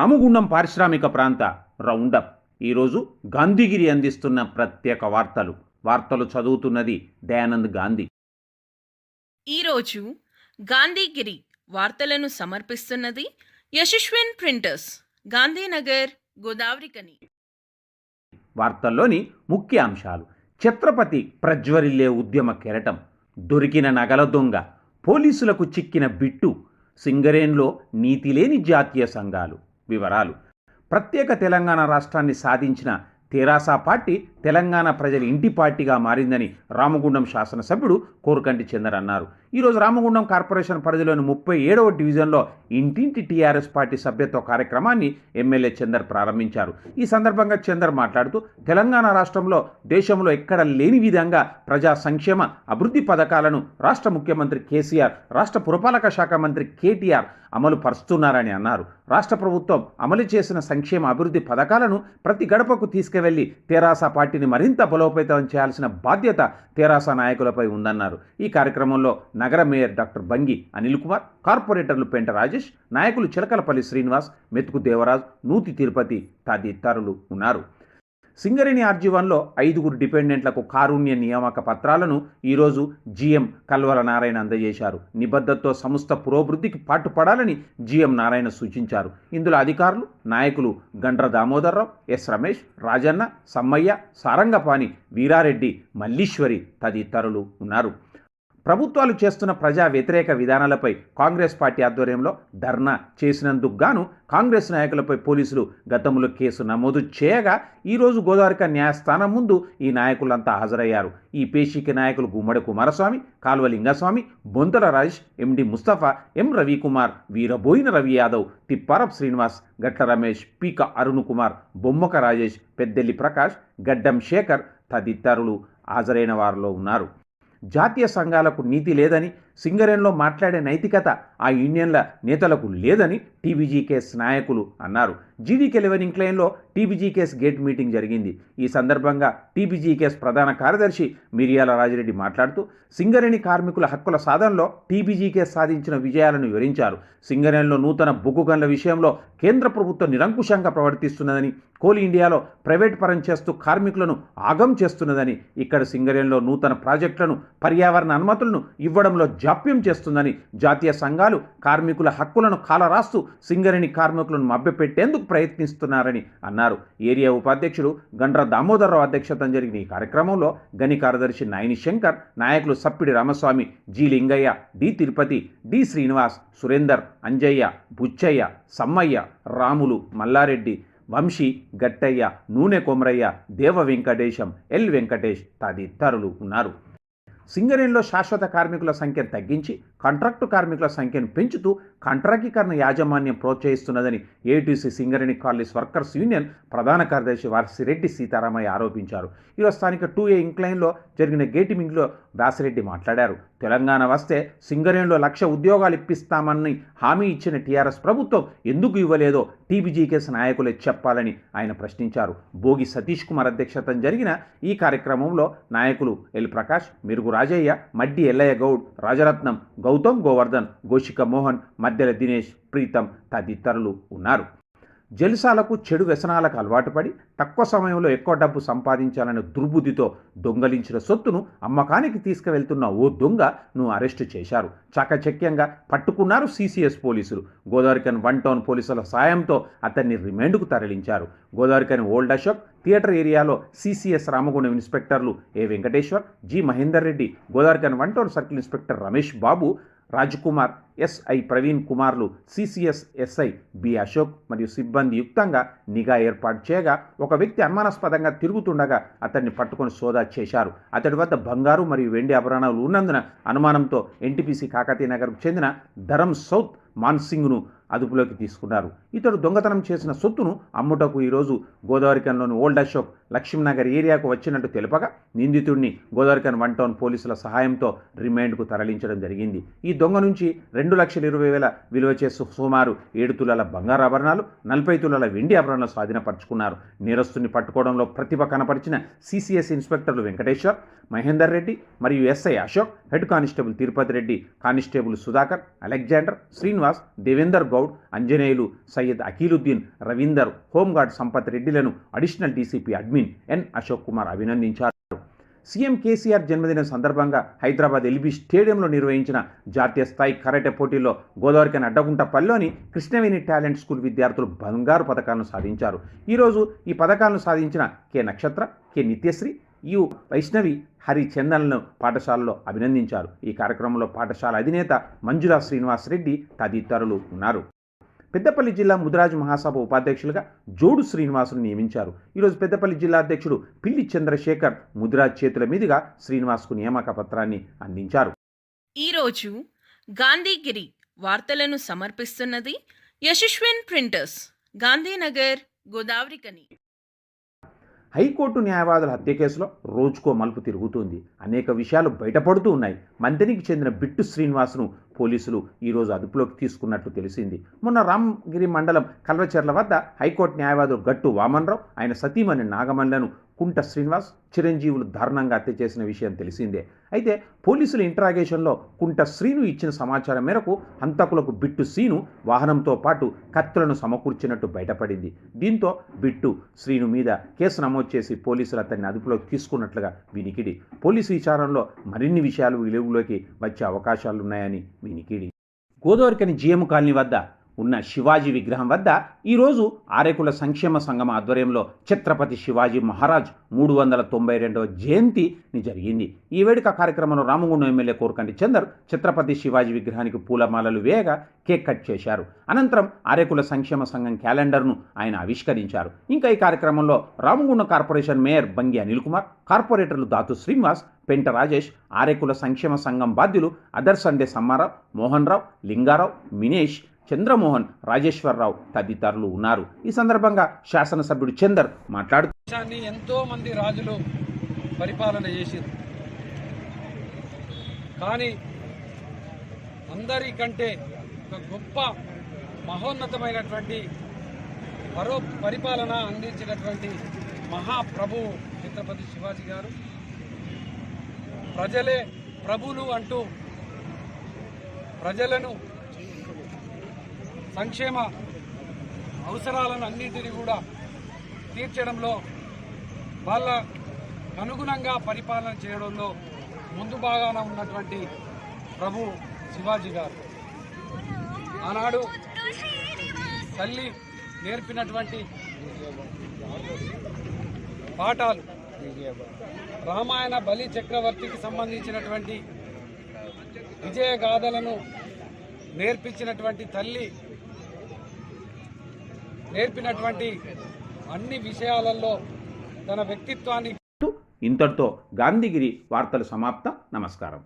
రామగుండం పారిశ్రామిక ప్రాంత రౌండప్. ఈరోజు గాంధీగిరి అందిస్తున్న ప్రత్యేక వార్తలు. వార్తలు చదువుతున్నది దయానంద్ గాంధీ. ఈరోజు గాంధీగిరి వార్తలను సమర్పిస్తున్నది యశస్విన్ ప్రింటర్స్ గాంధీనగర్ గోదావరికని వార్తల్లోని ముఖ్య అంశాలు. ఛత్రపతి ప్రజ్వరిల్లే ఉద్యమ కెరటం. దొరికిన నగల దొంగ. పోలీసులకు చిక్కిన బిట్టు. సింగరేన్లో నీతిలేని జాతీయ సంఘాలు. వివరాలు. ప్రత్యేక తెలంగాణ రాష్ట్రాన్ని సాధించిన తెరాస పార్టీ తెలంగాణ ప్రజల ఇంటి పార్టీగా మారిందని రామగుండం శాసనసభ్యుడు కోరుకంటి చందర్ అన్నారు. ఈరోజు రామగుండం కార్పొరేషన్ పరిధిలోని ముప్పై ఏడవ డివిజన్లో ఇంటింటి టీఆర్ఎస్ పార్టీ సభ్యత్వ కార్యక్రమాన్ని ఎమ్మెల్యే చందర్ ప్రారంభించారు. ఈ సందర్భంగా చందర్ మాట్లాడుతూ తెలంగాణ రాష్ట్రంలో దేశంలో ఎక్కడ లేని విధంగా ప్రజా సంక్షేమ అభివృద్ధి పథకాలను రాష్ట్ర ముఖ్యమంత్రి కేసీఆర్ రాష్ట్ర పురపాలక శాఖ మంత్రి కేటీఆర్ అమలు పరుస్తున్నారని అన్నారు. రాష్ట్ర ప్రభుత్వం అమలు చేసిన సంక్షేమ అభివృద్ధి పథకాలను ప్రతి గడపకు తీసుకువెళ్ళి తెరాస పార్టీ పార్టీని మరింత బలోపేతం చేయాల్సిన బాధ్యత తెరాస నాయకులపై ఉందన్నారు. ఈ కార్యక్రమంలో నగర మేయర్ డాక్టర్ బంగి అనిల్ కుమార్ కార్పొరేటర్లు పెంట రాజేష్ నాయకులు చిలకలపల్లి శ్రీనివాస్ మెతుకు దేవరాజ్ నూతి తిరుపతి తదితరులు ఉన్నారు. సింగరేణి ఆర్జీవన్లో ఐదుగురు డిపెండెంట్లకు కారుణ్య నియామక పత్రాలను ఈరోజు జీఎం కల్వల నారాయణ అందజేశారు. నిబద్ధతతో సంస్థ పురోభివృద్ధికి పాటుపడాలని జీఎం నారాయణ సూచించారు. ఇందులో అధికారులు నాయకులు గండ్ర దామోదర్రావు ఎస్ రమేష్ రాజన్న సమ్మయ్య సారంగపాణి వీరారెడ్డి మల్లీశ్వరి తదితరులు ఉన్నారు. ప్రభుత్వాలు చేస్తున్న ప్రజా వ్యతిరేక విధానాలపై కాంగ్రెస్ పార్టీ ఆధ్వర్యంలో ధర్నా చేసినందుకు గాను కాంగ్రెస్ నాయకులపై పోలీసులు గతంలో కేసు నమోదు చేయగా ఈరోజు గోదావరిక న్యాయస్థానం ముందు ఈ నాయకులంతా హాజరయ్యారు. ఈ పేషిక నాయకులు గుమ్మడి కుమారస్వామి కాల్వ లింగస్వామి బొంతల రాజేష్ ఎండి ముస్తఫా ఎం రవికుమార్ వీరబోయిన రవి యాదవ్ తిప్పారప్ శ్రీనివాస్ గట్ల రమేష్ పీక అరుణ్ కుమార్ బొమ్మక రాజేష్ పెద్దెల్లి ప్రకాష్ గడ్డం శేఖర్ తదితరులు హాజరైన వారిలో ఉన్నారు. జాతీయ సంఘాలకు నీతి లేదని సింగరేన్లో మాట్లాడే నైతికత ఆ యూనియన్ల నేతలకు లేదని టీబీజీ కేస్ నాయకులు అన్నారు. GVK eleven ఇంక్లైన్లో TBG K S gate meeting జరిగింది. ఈ సందర్భంగా టీబీజీ కేస్ ప్రధాన కార్యదర్శి మిరియాల రాజిరెడ్డి మాట్లాడుతూ సింగరేణి కార్మికుల హక్కుల సాధనలో టీబీజీ కేస్ సాధించిన విజయాలను వివరించారు. సింగరేణిలో నూతన బొగ్గు గన్ల విషయంలో కేంద్ర ప్రభుత్వం నిరంకుశంగా ప్రవర్తిస్తున్నదని కోల్ ఇండియాలో ప్రైవేట్ పరం చేస్తూ కార్మికులను ఆగం చేస్తున్నదని ఇక్కడ సింగరేణిలో నూతన ప్రాజెక్టులను పర్యావరణ అనుమతులను ఇవ్వడంలో జాప్యం చేస్తుందని జాతీయ సంఘాలు కార్మికుల హక్కులను కాలరాస్తూ సింగరేణి కార్మికులను మభ్యపెట్టేందుకు ప్రయత్నిస్తున్నారని అన్నారు. ఏరియా ఉపాధ్యక్షుడు గండ్ర దామోదరరావు అధ్యక్షతన జరిగిన ఈ కార్యక్రమంలో గని కార్యదర్శి నాయని శంకర్ నాయకులు Sappidi Ramaswamy G Lingaiah D Tirupati D Srinivas Surender Anjaiah Buchaiah Sammaiah Ramulu Mallareddy Vamshi Gattaiah Noone Komuraiah దేవ వెంకటేశం ఎల్ వెంకటేష్ తదితరులు ఉన్నారు. సింగరేణిలో శాశ్వత కార్మికుల సంఖ్యను తగ్గించి కాంట్రాక్టు కార్మికుల సంఖ్యను పెంచుతూ కాంట్రాక్టీకరణ యాజమాన్యం ప్రోత్సహిస్తున్నదని ATC Singareni colonies workers union ప్రధాన కార్యదర్శి వాసిరెడ్డి సీతారామయ్య ఆరోపించారు. ఈరోజు స్థానిక టూ ఏ ఇంక్లైన్లో జరిగిన గేటిమింగ్లో వాసిరెడ్డి మాట్లాడారు. తెలంగాణ వస్తే సింగరేణిలో లక్ష ఉద్యోగాలు ఇప్పిస్తామని హామీ ఇచ్చిన టీఆర్ఎస్ ప్రభుత్వం ఎందుకు ఇవ్వలేదో టీబీజీకేఎస్ నాయకులే చెప్పాలని ఆయన ప్రశ్నించారు. భోగి సతీష్ కుమార్ అధ్యక్షతన జరిగిన ఈ కార్యక్రమంలో నాయకులు ఎల్ ప్రకాష్ మిరుగు రాజయ్య మడ్డి ఎల్లయ్య గౌడ్ రాజరత్నం గౌతమ్ గోవర్ధన్ గోషిక మోహన్ మధ్యల దినేష్ ప్రీతం తదితరులు ఉన్నారు. జల్సాలకు చెడు వ్యసనాలకు అలవాటు పడి తక్కువ సమయంలో ఎక్కువ డబ్బు సంపాదించాలనే దుర్బుద్ధితో దొంగలించిన సొత్తును అమ్మకానికి తీసుకువెళ్తున్న ఓ దొంగ ను అరెస్టు చేశారు. చాకచక్యంగా పట్టుకున్నారు సీసీఎస్ పోలీసులు. గోదావరికన్ వన్ టౌన్ పోలీసుల సాయంతో అతన్ని రిమాండ్కు తరలించారు. గోదావరికన్ ఓల్డ్ అశోక్ థియేటర్ ఏరియాలో CCS Ramagundam ఇన్స్పెక్టర్లు A Venkateshwar G Mahender Reddy Godavarikhani one town circle inspector Ramesh Babu Rajkumar SI Praveen కుమార్లు CCS SI B Ashok మరియు సిబ్బంది యుక్తంగా నిఘా ఏర్పాటు చేయగా ఒక వ్యక్తి అనుమానాస్పదంగా తిరుగుతుండగా అతన్ని పట్టుకొని సోదా చేశారు. అతడి వద్ద బంగారు మరియు వెండి ఆభరణాలు ఉన్నందున అనుమానంతో ఎన్టీపీసీ కాకతీయ నగర్కు చెందిన ధరం సౌత్ మాన్సింగ్ను అదుపులోకి తీసుకున్నారు. ఇతడు దొంగతనం చేసిన సొత్తును అమ్ముటకు ఈరోజు గోదావరికంలోని ఓల్డ్ అశోక్ లక్ష్మీనగర్ ఏరియాకు వచ్చినట్టు తెలుపగా నిందితుడిని గోదావరికన్ వన్ టౌన్ పోలీసుల సహాయంతో రిమాండ్కు తరలించడం జరిగింది. ఈ దొంగ నుంచి రెండు లక్షల ఇరవై వేల విలువ చేస్తూ సుమారు ఏడు తులాల బంగారు ఆభరణాలు నలభై తులాల వెండి ఆభరణాలు స్వాధీనపరుచుకున్నారు. నేరస్తుని పట్టుకోవడంలో ప్రతిభ కనపరిచిన సిసిఎస్ ఇన్స్పెక్టర్లు వెంకటేశ్వర్ మహేందర్ రెడ్డి మరియు SI Ashok head constable Tirupati Reddy constable Sudhakar Alexander Srinivas Devender Goud Anjaneyulu Syed Akheeluddin Ravinder home guard Sampath రెడ్డిలను additional DCP admin N Ashok Kumar అభినందించారు. సీఎం కేసీఆర్ జన్మదినం సందర్భంగా హైదరాబాద్ ఎల్బీ స్టేడియంలో నిర్వహించిన జాతీయ స్థాయి కరాటే పోటీల్లో గోదావరికని అడ్డగుంటపల్లిలోని కృష్ణవేణి టాలెంట్ స్కూల్ విద్యార్థులు బంగారు పథకాలను సాధించారు. ఈరోజు ఈ పథకాలను సాధించిన K Nakshatra K Nityasri U Vaishnavi హరిచందన్లను పాఠశాలలో అభినందించారు. ఈ కార్యక్రమంలో పాఠశాల అధినేత మంజులా శ్రీనివాస్ రెడ్డి తదితరులు ఉన్నారు. పెద్దపల్లి జిల్లా ముదిరాజు మహాసభ ఉపాధ్యక్షులుగా జోడు శ్రీనివాసును నియమించారు. ఈరోజు పెద్దపల్లి జిల్లా అధ్యక్షుడు పిల్లి చంద్రశేఖర్ ముదిరాజ్ చేతుల మీదుగా శ్రీనివాస్కు నియామక పత్రాన్ని అందించారు. ఈరోజు గాంధీగిరి వార్తలను సమర్పిస్తున్నది Yashaswin printers Gandhinagar Godavarikhani high court న్యాయవాదుల హత్య కేసులో రోజుకో మలుపు తిరుగుతుంది. అనేక విషయాలు బయటపడుతూ ఉన్నాయి. మంత్రికి చెందిన బిట్టు శ్రీనివాస్ను పోలీసులు ఈరోజు అదుపులోకి తీసుకున్నట్లు తెలిసింది. మొన్న రామగిరి మండలం కల్వచెర్ల వద్ద హైకోర్టు న్యాయవాదులు గట్టు వామన్రావు ఆయన సతీమణి నాగమల్లను కుంట శ్రీనివాస్ చిరంజీవులు దారుణంగా హత్య చేసిన విషయం తెలిసిందే. అయితే పోలీసుల ఇంటరాగేషన్లో కుంట శ్రీను ఇచ్చిన సమాచారం మేరకు హంతకులకు బిట్టు శ్రీను వాహనంతో పాటు కత్తులను సమకూర్చినట్టు బయటపడింది. దీంతో బిట్టు శ్రీను మీద కేసు నమోదు చేసి పోలీసులు అతన్ని అదుపులోకి తీసుకున్నట్లుగా వినికిడి. పోలీసు విచారణలో మరిన్ని విషయాలు వెలుగులోకి వచ్చే అవకాశాలున్నాయని వినికిడి. గోదావరికని జీఎం కాలనీ వద్ద ఉన్న శివాజీ విగ్రహం వద్ద ఈరోజు ఆరేకుల సంక్షేమ సంఘం ఆధ్వర్యంలో ఛత్రపతి శివాజీ మహారాజ్ మూడు వందల తొంభై రెండవ జయంతిని జరిగింది. ఈ వేడుక కార్యక్రమంలో రామగుండం ఎమ్మెల్యే కోరకంటి చందర్ ఛత్రపతి శివాజీ విగ్రహానికి పూలమాలలు వేయగా కేక్ కట్ చేశారు. అనంతరం ఆరేకుల సంక్షేమ సంఘం క్యాలెండర్ను ఆయన ఆవిష్కరించారు. ఇంకా ఈ కార్యక్రమంలో రామగుండం కార్పొరేషన్ మేయర్ బంగి అనిల్ కుమార్ కార్పొరేటర్లు దాతు శ్రీనివాస్ పెంట రాజేష్ ఆరేకుల సంక్షేమ సంఘం బాధ్యులు అదర్ సండే సమ్మారావు మోహన్ రావు లింగారావు మినేష్ చంద్రమోహన్ రాజేశ్వరరావు తదితరులు ఉన్నారు. ఈ సందర్భంగా శాసనసభ్యుడు చందర్ మాట్లాడుతూ దేశాన్ని ఎంతో మంది రాజులు పరిపాలన చేసారు. కానీ అందరికంటే ఒక గొప్ప మహోన్నతమైనటువంటి పరో పరిపాలన అందించినటువంటి మహాప్రభువు ఛత్రపతి శివాజీ గారు ప్రజలే ప్రభులు అంటూ ప్రజలను సంక్షేమ అవసరాలను అన్నింటినీ కూడా తీర్చడంలో వాళ్ళ అనుగుణంగా పరిపాలన చేయడంలో ముందు భాగాన ఉన్నటువంటి ప్రభు శివాజీ గారు. ఆనాడు తల్లి నేర్పినటువంటి పాఠాలు రామాయణ బలి చక్రవర్తికి సంబంధించినటువంటి విజయ గాథలను నేర్పించినటువంటి తల్లి నేర్పినటువంటి అన్ని విషయాలలో తన వ్యక్తిత్వాన్ని ఇంతటితో గాంధీగిరి వార్తలు సమాప్తం. నమస్కారం.